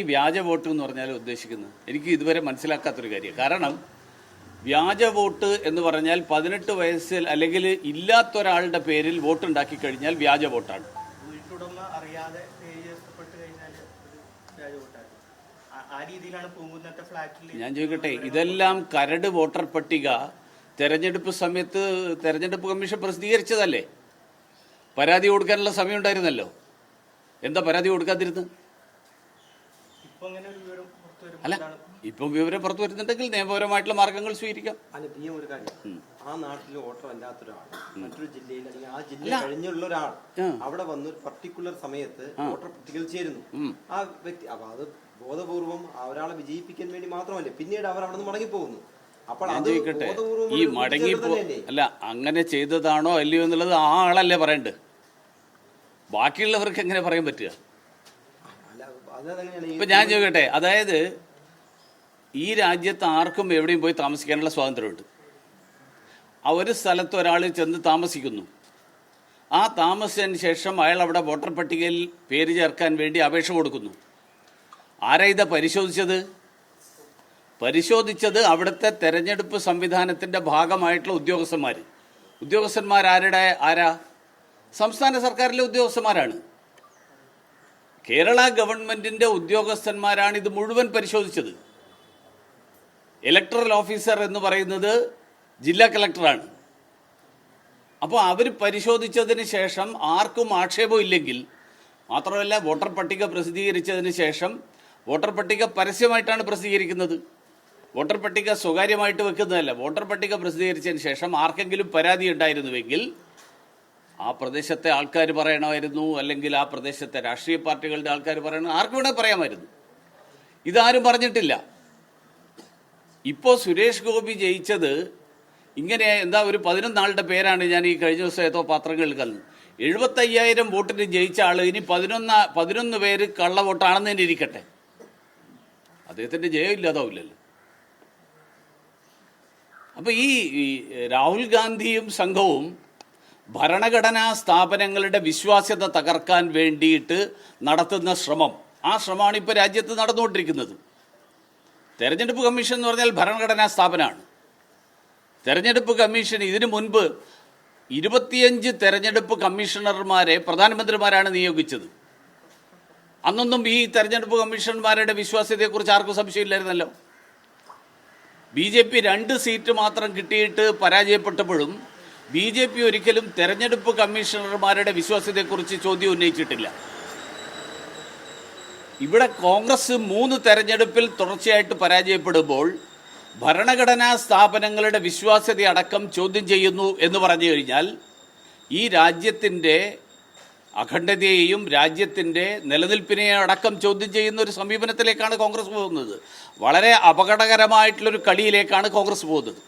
ഈ വ്യാജ വോട്ട് എന്ന് പറഞ്ഞാൽ ഉദ്ദേശിക്കുന്നത്? എനിക്ക് ഇതുവരെ മനസ്സിലാക്കാത്തൊരു കാര്യം. കാരണം വ്യാജ വോട്ട് എന്ന് പറഞ്ഞാൽ പതിനെട്ട് വയസ്സിൽ അല്ലെങ്കിൽ ഇല്ലാത്ത ഒരാളുടെ പേരിൽ വോട്ട് ഉണ്ടാക്കി കഴിഞ്ഞാൽ വ്യാജ വോട്ടാണ്. ഞാൻ ചോദിക്കട്ടെ ഇതെല്ലാം കരട് വോട്ടർ പട്ടിക തെരഞ്ഞെടുപ്പ് സമയത്ത് തെരഞ്ഞെടുപ്പ് കമ്മീഷൻ പ്രസിദ്ധീകരിച്ചതല്ലേ? പരാതി കൊടുക്കാനുള്ള സമയം ഉണ്ടായിരുന്നല്ലോ. എന്താ പരാതി കൊടുക്കാതിരുന്നത് ഇപ്പൊ അങ്ങനെ ഒരു വിവരം പുറത്തു അല്ല ഇപ്പം വിവരം പുറത്തു വരുന്നുണ്ടെങ്കിൽ നിയമപരമായിട്ടുള്ള മാർഗങ്ങൾ സ്വീകരിക്കാം. അല്ല ഈ ഒരു കാര്യം. ആ നാട്ടിൽ വോട്ടർ അല്ലാത്ത ഒരാൾ മറ്റൊരു ജില്ലയിൽ അല്ലെങ്കിൽ ആ ജില്ല കഴിഞ്ഞുള്ള ഒരാൾ അവിടെ വന്ന് ഒരു പർട്ടിക്കുലർ സമയത്ത് വോട്ടർ പട്ടികയിൽ ചേരുന്നു. ആ വ്യക്തി അപ്പൊ അത് ബോധപൂർവം ഒരാളെ വിജയിപ്പിക്കാൻ വേണ്ടി മാത്രമല്ലേ പിന്നീട് അവർ അവിടെ നിന്ന് മടങ്ങി പോകുന്നു ഞാൻ ചോദിക്കട്ടെ ഈ മടങ്ങി അല്ല അങ്ങനെ ചെയ്തതാണോ അല്ലയോ എന്നുള്ളത് ആ ആളല്ലേ പറയണ്ട്? ബാക്കിയുള്ളവർക്ക് എങ്ങനെ പറയാൻ പറ്റുക? ഇപ്പൊ ഞാൻ ചോദിക്കട്ടെ അതായത് ഈ രാജ്യത്ത് ആർക്കും എവിടെയും പോയി താമസിക്കാനുള്ള സ്വാതന്ത്ര്യമുണ്ട്. ആ ഒരു സ്ഥലത്ത് ഒരാൾ ചെന്ന് താമസിക്കുന്നു. ആ താമസിച്ചതിന് ശേഷം അയാൾ അവിടെ വോട്ടർ പട്ടികയിൽ പേര് ചേർക്കാൻ വേണ്ടി അപേക്ഷ കൊടുക്കുന്നു. ആരാ ഇത് പരിശോധിച്ചത്? പരിശോധിച്ചത് അവിടുത്തെ തെരഞ്ഞെടുപ്പ് സംവിധാനത്തിന്റെ ഭാഗമായിട്ടുള്ള ഉദ്യോഗസ്ഥന്മാർ ഉദ്യോഗസ്ഥന്മാർ ആരുടെ? ആരാ? സംസ്ഥാന സർക്കാരിലെ ഉദ്യോഗസ്ഥന്മാരാണ്. കേരള ഗവൺമെന്റിന്റെ ഉദ്യോഗസ്ഥന്മാരാണ് ഇത് മുഴുവൻ പരിശോധിച്ചത്. ഇലക്ടറൽ ഓഫീസർ എന്ന് പറയുന്നത് ജില്ലാ കളക്ടറാണ്. അപ്പോൾ അവർ പരിശോധിച്ചതിന് ശേഷം ആർക്കും ആക്ഷേപം ഇല്ലെങ്കിൽ മാത്രമല്ല വോട്ടർ പട്ടിക പ്രസിദ്ധീകരിച്ചതിന് ശേഷം വോട്ടർ പട്ടിക പരസ്യമായിട്ടാണ് പ്രസിദ്ധീകരിക്കുന്നത്. വോട്ടർ പട്ടിക സ്വകാര്യമായിട്ട് വെക്കുന്നതല്ല വോട്ടർ പട്ടിക പ്രസിദ്ധീകരിച്ചതിന് ശേഷം ആർക്കെങ്കിലും പരാതി ഉണ്ടായിരുന്നുവെങ്കിൽ ആ പ്രദേശത്തെ ആൾക്കാർ പറയണമായിരുന്നു അല്ലെങ്കിൽ ആ പ്രദേശത്തെ രാഷ്ട്രീയ പാർട്ടികളുടെ ആൾക്കാർ പറയണം ആർക്കും വേണേൽ പറയാമായിരുന്നു. ഇതാരും പറഞ്ഞിട്ടില്ല. ഇപ്പോൾ സുരേഷ് ഗോപി ജയിച്ചത് ഇങ്ങനെ എന്താ ഒരു പതിനൊന്നാളുടെ പേരാണ് ഞാൻ ഈ കഴിഞ്ഞ ദിവസം ഏതോ പത്രങ്ങളിൽ കണ്ടത്. എഴുപത്തയ്യായിരം വോട്ടിന് ജയിച്ച ആൾ ഇനി പതിനൊന്ന് പതിനൊന്ന് പേര് കള്ള വോട്ടാണെന്ന് തന്നെ ഇരിക്കട്ടെ. അദ്ദേഹത്തിന്റെ ജയം ഇല്ലാതാവില്ലല്ലോ. അപ്പൊ ഈ ഈ രാഹുൽ ഗാന്ധിയും സംഘവും ഭരണഘടനാ സ്ഥാപനങ്ങളുടെ വിശ്വാസ്യത തകർക്കാൻ വേണ്ടിയിട്ട് നടത്തുന്ന ശ്രമം. ആ ശ്രമമാണ് ഇപ്പോൾ രാജ്യത്ത് നടന്നുകൊണ്ടിരിക്കുന്നത്. തെരഞ്ഞെടുപ്പ് കമ്മീഷൻ എന്ന് പറഞ്ഞാൽ ഭരണഘടനാ സ്ഥാപനമാണ്. തെരഞ്ഞെടുപ്പ് കമ്മീഷൻ ഇതിനു മുൻപ് ഇരുപത്തിയഞ്ച് തെരഞ്ഞെടുപ്പ് കമ്മീഷണർമാരെ പ്രധാനമന്ത്രിമാരാണ് നിയോഗിച്ചത്. അന്നൊന്നും ഈ തെരഞ്ഞെടുപ്പ് കമ്മീഷണർമാരുടെ വിശ്വാസ്യതയെക്കുറിച്ച് ആർക്കും സംശയമില്ലായിരുന്നല്ലോ. ബി ജെ പി രണ്ട് സീറ്റ് മാത്രം കിട്ടിയിട്ട് പരാജയപ്പെട്ടപ്പോഴും ബി ജെ പി ഒരിക്കലും തെരഞ്ഞെടുപ്പ് കമ്മീഷണർമാരുടെ വിശ്വാസ്യതയെക്കുറിച്ച് ചോദ്യം ഉന്നയിച്ചിട്ടില്ല. ഇവിടെ കോൺഗ്രസ് മൂന്ന് തെരഞ്ഞെടുപ്പിൽ തുടർച്ചയായിട്ട് പരാജയപ്പെടുമ്പോൾ ഭരണഘടനാ സ്ഥാപനങ്ങളുടെ വിശ്വാസ്യത അടക്കം ചോദ്യം ചെയ്യുന്നു എന്ന് പറഞ്ഞു കഴിഞ്ഞാൽ ഈ രാജ്യത്തിന്റെ അഖണ്ഡതയെയും രാജ്യത്തിന്റെ നിലനിൽപ്പിനെയും അടക്കം ചോദ്യം ചെയ്യുന്ന ഒരു സമീപനത്തിലേക്കാണ് കോൺഗ്രസ് പോകുന്നത്. വളരെ അപകടകരമായിട്ടുള്ളൊരു കളിയിലേക്കാണ് കോൺഗ്രസ് പോകുന്നത്.